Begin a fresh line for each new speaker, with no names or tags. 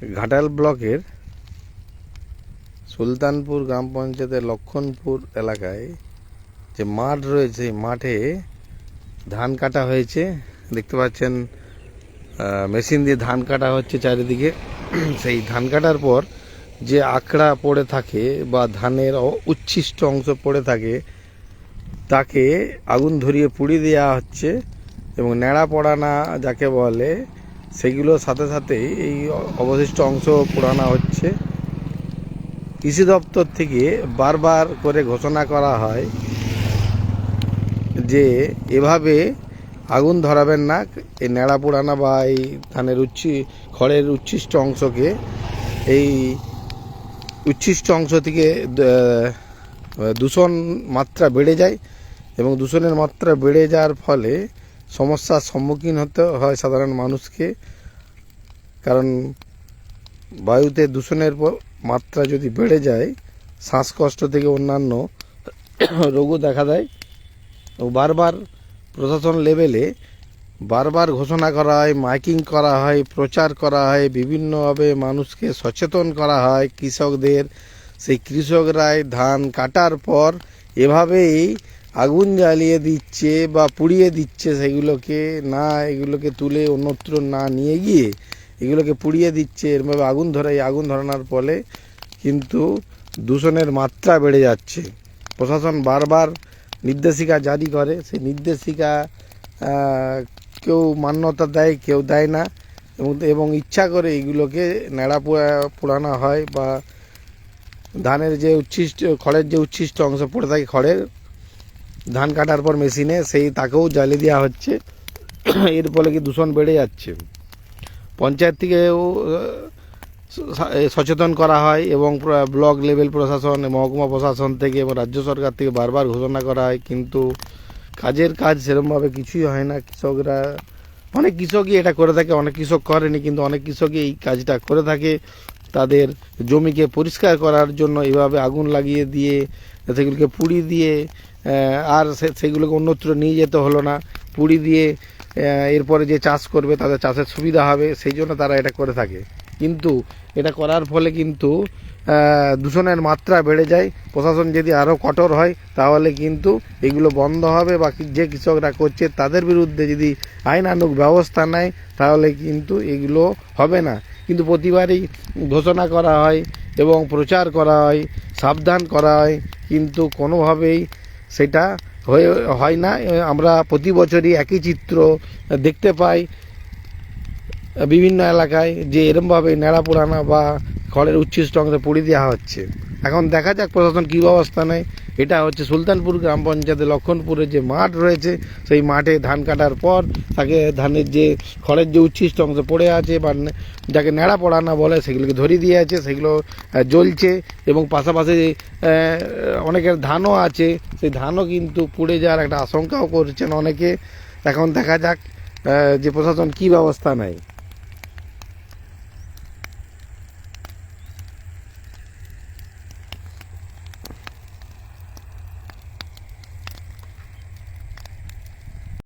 ঘাটাল ব্লকের সুলতানপুর গ্রাম পঞ্চায়েতের লক্ষণপুর এলাকায় যে মাঠ রয়েছে মাঠে ধান কাটা হয়েছে। দেখতে পাচ্ছেন মেশিন দিয়ে ধান কাটা হচ্ছে চারিদিকে। সেই ধান কাটার পর যে আঁকড়া পড়ে থাকে বা ধানের উচ্ছিষ্ট অংশ পড়ে থাকে, তাকে আগুন ধরিয়ে পুড়িয়ে দেওয়া হচ্ছে এবং ন্যাড়া পড়ানা যাকে বলে সেগুলোর সাথে সাথেই এই অবশিষ্ট অংশ পোড়ানো হচ্ছে। কৃষি দপ্তর থেকে বারবার করে ঘোষণা করা হয় যে এভাবে আগুন ধরাবেন না, এই ন্যাড়া পোড়ানা বা এই ধানের উচ্ছি, খড়ের উচ্ছিষ্ট অংশকে, এই উচ্ছিষ্ট অংশ থেকে দূষণ মাত্রা বেড়ে যায় এবং দূষণের মাত্রা বেড়ে যাওয়ার ফলে সমস্যার সম্মুখীন হতে হয় সাধারণ মানুষকে। কারণ বায়ুতে দূষণের মাত্রা যদি বেড়ে যায়, শ্বাসকষ্ট থেকে অন্যান্য রোগও দেখা দেয়। ও বারবার প্রশাসন লেভেলে বারবার ঘোষণা করা হয়, মাইকিং করা হয়, প্রচার করা হয়, বিভিন্নভাবে মানুষকে সচেতন করা হয়। কৃষকদের, সেই কৃষকরাই ধান কাটার পর এভাবেই আগুন জ্বালিয়ে দিচ্ছে বা পুড়িয়ে দিচ্ছে সেগুলোকে, না এগুলোকে তুলে অন্যত্র না নিয়ে গিয়ে এগুলোকে পুড়িয়ে দিচ্ছে এরভাবে আগুন ধরে আগুন ধরানোর ফলে কিন্তু দূষণের মাত্রা বেড়ে যাচ্ছে। প্রশাসন বারবার নির্দেশিকা জারি করে, সেই নির্দেশিকা কেউ মান্যতা দেয়, কেউ দেয় না এবং এবং ইচ্ছা করে এগুলোকে ন্যাড়া পোড়া- পোড়ানো হয় বা ধানের যে উচ্ছিষ্ট, খড়ের যে উচ্ছিষ্ট অংশ পড়ে থাকে খড়ের ধান কাটার পর মেশিনে সেই তাকেও জ্বালিয়ে দেওয়া হচ্ছে। এর ফলে কি দূষণ বেড়ে যাচ্ছে। পঞ্চায়েত থেকেও সচেতন করা হয় এবং ব্লক লেভেল প্রশাসন, মহকুমা প্রশাসন থেকে এবং রাজ্য সরকার থেকে বারবার ঘোষণা করা হয়। কিন্তু কাজের কাজ সেরকমভাবে কিছুই হয় না। কৃষকরা, অনেক কৃষকই এটা করে থাকে, অনেক কৃষক করেনি, কিন্তু অনেক কৃষকই এই কাজটা করে থাকে। তাদের জমিকে পরিষ্কার করার জন্য এভাবে আগুন লাগিয়ে দিয়ে, সেগুলোকে পুড়ি দিয়ে আর সেগুলোকে অন্যত্র নিয়ে যেতে হলো না। পুড়ি দিয়ে এরপরে যে চাষ করবে তাদের চাষের সুবিধা হবে, সেই জন্য তারা এটা করে থাকে। কিন্তু এটা করার ফলে কিন্তু দূষণের মাত্রা বেড়ে যায়। প্রশাসন যদি আরও কঠোর হয়, তাহলে কিন্তু এগুলো বন্ধ হবে বা যে কৃষকরা করছে তাদের বিরুদ্ধে যদি আইনানুক ব্যবস্থা নেয়, তাহলে কিন্তু এগুলো হবে না। কিন্তু প্রতিবারই ঘোষণা করা হয় এবং প্রচার করা হয়, সাবধান করা হয়, কিন্তু কোনোভাবেই সেটা হয়ে, হয় না। আমরা প্রতি বছরই একই চিত্র দেখতে পাই বিভিন্ন এলাকায় যে এরমভাবে নেড়া পোড়ানো বা খড়ের উচ্ছিষ্ট অংশে পুড়িয়ে দেওয়া হচ্ছে। এখন দেখা যাক প্রশাসন কী ব্যবস্থা নেয়। এটা হচ্ছে সুলতানপুর গ্রাম পঞ্চায়েতের লক্ষণপুরে যে মাঠ রয়েছে, সেই মাঠে ধান কাটার পর তাকে ধানের যে খড়ের যে উচ্ছিষ্ট অংশ পড়ে আছে বা যাকে নেড়া পড়া না বলে সেগুলোকে ধরিয়ে দিয়ে আছে, সেগুলো জ্বলছে এবং পাশাপাশি অনেকের ধানও আছে। সেই ধানও কিন্তু পুড়ে যাওয়ার একটা আশঙ্কাও করছেন অনেকে। এখন দেখা যাক যে প্রশাসন কী ব্যবস্থা নেয়।